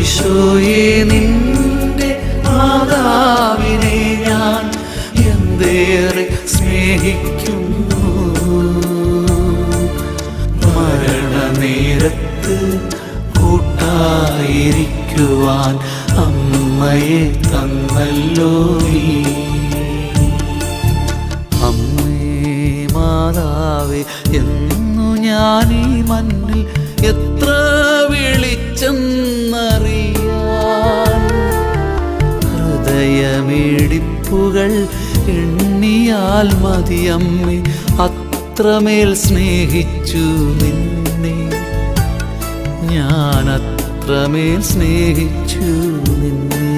ഈശോയെ നിന്റെ മാതാവിനെ ഞാൻ എന്തേറെ സ്നേഹിക്കുന്നു. മരണനേരത്ത് കൂട്ടായിരിക്കുവാൻ അമ്മയെ തന്നല്ലോ നീ. അമ്മേ മാതാവേ എന്നു ഞാൻ ഈ മണ്ണിൽ ഹൃദയമിടിപ്പുകൾ എണ്ണിയാൽ മതിയമ്മേ അത്രമേൽ സ്നേഹിച്ചു നിന്നെ. ഞാൻ അത്രമേൽ സ്നേഹിച്ചു നിന്നെ.